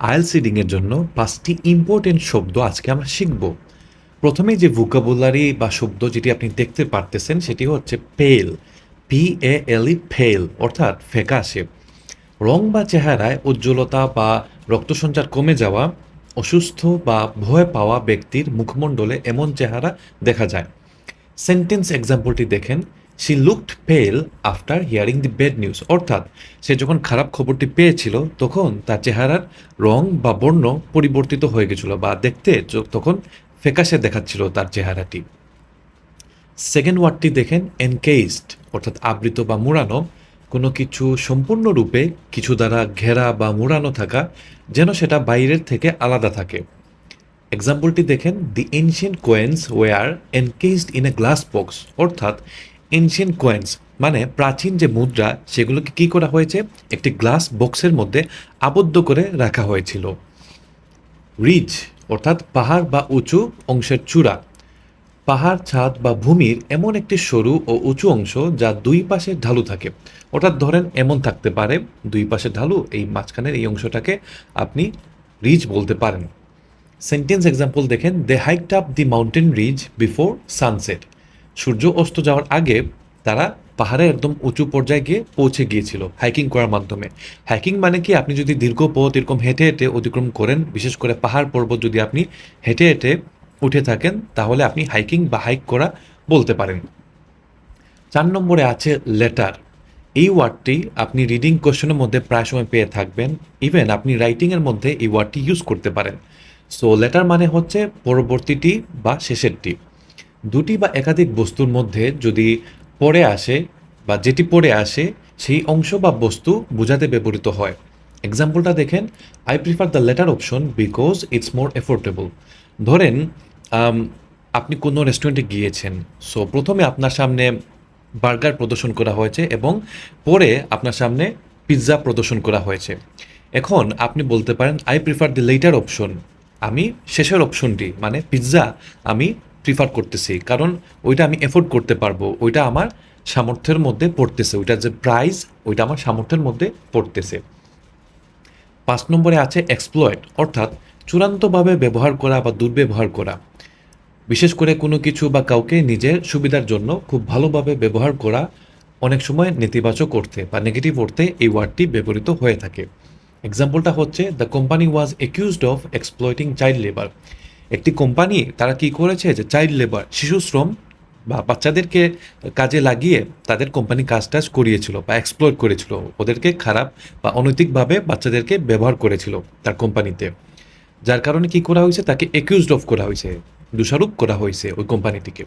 IELTS রিডিংয়ের জন্য পাঁচটি important শব্দ আজকে আমরা শিখব। প্রথমে যে ভোকাবুলারি বা শব্দ যেটি আপনি দেখতে পারতেছেন, সেটি হচ্ছে পেল P A L E fail অর্থাৎ ফ্যাকাশে। রং বা চেহারায় উজ্জ্বলতা বা রক্ত সঞ্চার কমে যাওয়া, অসুস্থ বা ভয় পাওয়া ব্যক্তির মুখমণ্ডলে এমন চেহারা দেখা যায়। সেন্টেন্স এক্সাম্পলটি দেখেন। She looked pale after hearing the bad news অর্থাৎ, সে যখন খারাপ খবরটি পেয়েছিল, তখন তার চেহারার রং বা বর্ণ পরিবর্তিত হয়ে গেছিল বা দেখতে তখন ফ্যাকাশে দেখাচ্ছিল তার চেহারাটি। সেকেন্ড ওয়ার্ডটি দেখেন এনকেজড অর্থাৎ আবৃত বা মুড়ানো, কোনো কিছু সম্পূর্ণরূপে কিছু দ্বারা ঘেরা বা মুড়ানো থাকা, যেন সেটা বাইরের থেকে আলাদা থাকে। এক্সাম্পলটি দেখেন the ancient coins were encased in a glass box অর্থাৎ এনশিয়েন্ট কোয়েন্স মানে প্রাচীন যে মুদ্রা, সেগুলোকে কি করা হয়েছে? একটি গ্লাস বক্সের মধ্যে আবদ্ধ করে রাখা হয়েছিল। রিজ, অর্থাৎ পাহাড় বা উঁচু অংশের চূড়া। পাহাড়, ছাদ বা ভূমির এমন একটি সরু ও উঁচু অংশ যা দুই পাশে ঢালু থাকে। অর্থাৎ ধরেন, এমন থাকতে পারে, দুই পাশে ঢালু, এই মাঝখানের এই অংশটাকে আপনি রিজ বলতে পারেন। সেন্টেন্স এক্সাম্পল দেখেন they hiked up the mountain ridge before sunset সূর্য অস্ত যাওয়ার আগে তারা পাহাড়ে একদম উঁচু পর্যায়ে গিয়ে পৌঁছে গিয়েছিল হাইকিং করার মাধ্যমে। হাইকিং মানে কি? আপনি যদি দীর্ঘ পথ এরকম হেঁটে হেঁটে অতিক্রম করেন, বিশেষ করে পাহাড় পর্বত যদি আপনি হেঁটে হেঁটে উঠে থাকেন, তাহলে আপনি হাইকিং বা হাইক করা বলতে পারেন। চার নম্বরে আছে লেটার এই ওয়ার্ডটি আপনি রিডিং কোশ্চেনের মধ্যে প্রায় সময় পেয়ে থাকবেন। ইভেন আপনি রাইটিংয়ের মধ্যে এই ওয়ার্ডটি ইউজ করতে পারেন। সো লেটার মানে হচ্ছে পরবর্তীটি বা শেষেরটি। দুটি বা একাধিক বস্তুর মধ্যে যদি পড়ে আসে বা যেটি পড়ে আসে, সেই অংশ বা বস্তু বোঝাতে ব্যবহৃত হয়। এক্সাম্পলটা দেখেন। I prefer the latter option because it's more affordable ধরেন আপনি কোনো রেস্টুরেন্টে গিয়েছেন। সো প্রথমে আপনার সামনে বার্গার প্রদর্শন করা হয়েছে এবং পরে আপনার সামনে পিৎজা প্রদর্শন করা হয়েছে। এখন আপনি বলতে পারেন I prefer the latter option আমি শেষের অপশনটি মানে পিৎজা আমি প্রিফার করতেছি, কারণ ওইটা আমি এফোর্ড করতে পারব, ওইটা আমার সামর্থ্যের মধ্যে পড়তেছে ওইটার যে প্রাইস ওইটা আমার সামর্থ্যের মধ্যে পড়তেছে। পাঁচ নম্বরে আছে এক্সপ্লয়েট অর্থাৎ চূড়ান্তভাবে ব্যবহার করা বা দুর্ব্যবহার করা। বিশেষ করে কোনো কিছু বা কাউকে নিজের সুবিধার জন্য খুব ভালোভাবে ব্যবহার করা অনেক সময় নেতিবাচক অর্থে বা নেগেটিভ অর্থে এই ওয়ার্ডটি ব্যবহৃত হয়ে থাকে। এক্সাম্পলটা হচ্ছে the company was accused of exploiting child labour একটি কোম্পানি তারা কি করেছে যে চাইল্ড লেবার শিশু শ্রম বা বাচ্চাদেরকে কাজে লাগিয়ে তাদের কোম্পানি কাজ টাজ করিয়েছিল বা এক্সপ্লোর করেছিল, ওদেরকে খারাপ বা অনৈতিকভাবে বাচ্চাদেরকে ব্যবহার করেছিল তার কোম্পানিতে। যার কারণে কি করা হয়েছে? তাকে একিউজড অফ করা হয়েছে, দোষারোপ করা হয়েছে ওই কোম্পানিটিকে।